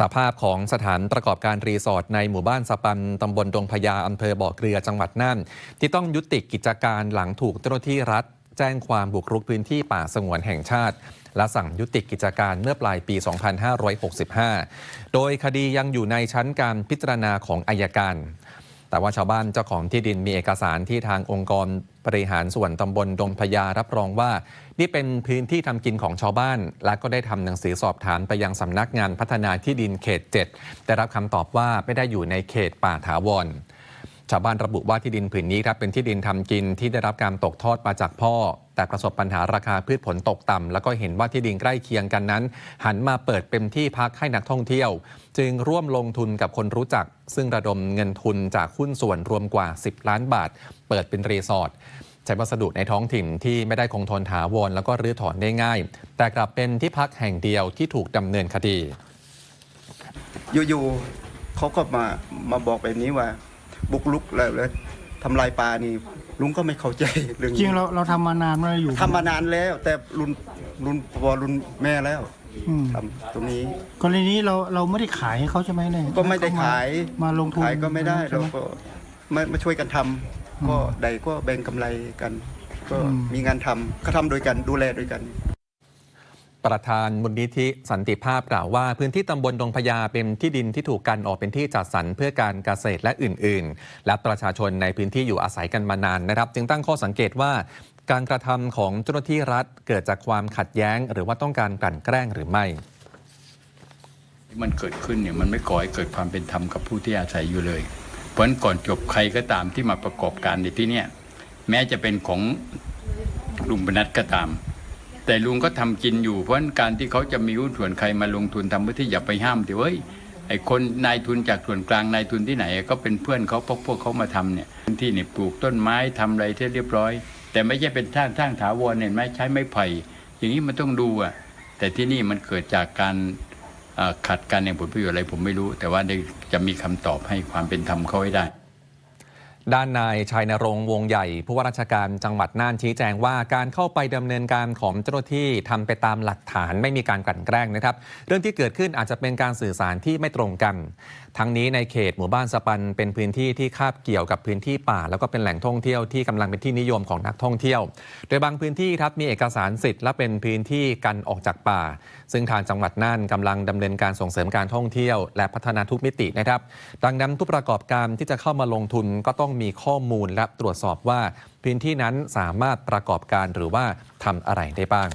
สภาพของสถานประกอบการรีสอร์ทในหมู่บ้านสปันตำบลดงพญาอำเภอบ่อเกลือจังหวัดน่านที่ต้องยุติกิจการหลังถูกเจ้าหน้าที่รัฐ แจ้งความบุกรุกพื้นที่ป่าสงวนแห่งชาติ และสั่งยุติกิจการเมื่อปลายปี 2565 โดยคดียังอยู่ในชั้นการพิจารณาของอายการ แต่ว่าชาวบ้านเจ้าของที่ดินมีเอกสารที่ทางองค์กรบริหารส่วนตำบลดงพญารับรองว่า นี่เป็นพื้นที่ทำกินของชาวบ้าน และก็ได้ทำหนังสือสอบถามไปยังสำนักงานพัฒนาที่ดินเขต 7 ได้รับคำตอบว่าไม่ได้อยู่ในเขตป่าถาวรชาวบ้านระบุว่าที่ดินผืนนี้ครับเป็นที่ดินทำกินที่ได้รับการตกทอดมาจากพ่อ แต่ประสบปัญหาราคาพืชผลตกต่ำแล้วก็เห็นว่าที่ดินใกล้เคียงกันนั้น หันมาเปิดเป็นที่พักให้นักท่องเที่ยว จึงร่วมลงทุนกับคนรู้จัก ซึ่งระดมเงินทุนจากหุ้นส่วนรวมกว่า 10 ล้านบาท เปิดเป็นรีสอร์ทใช้วัสดุในท้องถิ่นที่ไม่ได้คงทนถาวรแล้วก็รื้อถอนได้ง่าย แต่กลับเป็นที่พักแห่งเดียวที่ถูกดำเนินคดีอยู่ๆเขาก็มามาบอกแบบนี้ว่า บุกลุกแล้วแล้ว ทำลายป่านี่ลุงก็ไม่เข้าใจเรื่องจริงนี้เราเราทำมานานแล้วอยู่ทำมานานแล้ว แต่รุ่นรุ่นพอรุ่นแม่แล้วอืมทำตรงนี้ กรณีนี้เราเราไม่ได้ขายให้เขาใช่ไหมเนี่ยก็ไม่ได้ขายมามาลงทุนขายก็ไม่ได้ใช่เราห ก็มามาช่วยกันทำก็ใดก็แบ่งกำไรกัน ก็อืม มีงานทำก็ทำโดยกันดูแลโดยกัน ประธานมูลนิธิสันติภาพกล่าวว่า พื้นที่ตำบลดงพญาเป็นที่ดินที่ถูกกันออกเป็นที่จัดสรรเพื่อการเกษตรและอื่น ๆ และประชาชนในพื้นที่อยู่อาศัยกันมานานนะครับ จึงตั้งข้อสังเกตว่า การกระทำของเจ้าหน้าที่รัฐเกิดจากความขัดแย้ง หรือว่าต้องการกลั่นแกล้งหรือไม่มันเกิดขึ้นเนี่ยมันไม่ก่อให้เกิดความเป็นธรรมกับผู้ที่อาศัยอยู่เลย เพราะฉะนั้นก่อนจบใครก็ตามที่มาประกอบการในที่นี่ยแม้จะเป็นของลุงบรรณัตก็ตาม แต่ลุงก็ทำกินอยู่เพราะการที่เขาจะมีหุ้นส่วนใครมาลงทุนทำเพื่อที่อย่าไปห้ามแต่เว้ยไอ้คนนายทุนจากส่วนกลางนายทุนที่ไหน ก็เป็นเพื่อนเขาเพราะพวกเขามาทำเนี่ยพื้นที่เนี่ยปลูกต้นไม้ทำอะไรที่เรียบร้อย แต่ไม่ใช่เป็นท่างท่างถาวรเห็นไหมใช้ไม้ไผ่ อย่างนี้มันต้องดูอะแต่ที่นี่มันเกิดจากการขัดกันในผลประโยชน์อะไรผมไม่รู้ แต่ว่าจะมีคำตอบให้ความเป็นธรรมเขาให้ได้ ด้านนายชัยนรงค์วงใหญ่ผู้ว่าราชการจังหวัดน่านชี้แจงว่าการเข้าไปดำเนินการของเจ้าหน้าที่ทำไปตามหลักฐานไม่มีการกลั่นแกล้งนะครับ เรื่องที่เกิดขึ้นอาจจะเป็นการสื่อสารที่ไม่ตรงกัน ทั้งนี้ในเขตหมู่บ้านสปัน เป็นพื้นที่ที่คาบเกี่ยวกับพื้นที่ป่า แล้วก็เป็นแหล่งท่องเที่ยวที่กำลังเป็นที่นิยมของนักท่องเที่ยว โดยบางพื้นที่ครับมีเอกสารสิทธิ์และเป็นพื้นที่กันออกจากป่า ซึ่งทางจังหวัดน่านกำลังดำเนินการส่งเสริมการท่องเที่ยว และพัฒนาทุกมิตินะครับ ดังนั้นทุกประกอบการที่จะเข้ามาลงทุนก็ต้องมีข้อมูลและตรวจสอบว่า พื้นที่นั้นสามารถประกอบการหรือว่าทำอะไรได้บ้าง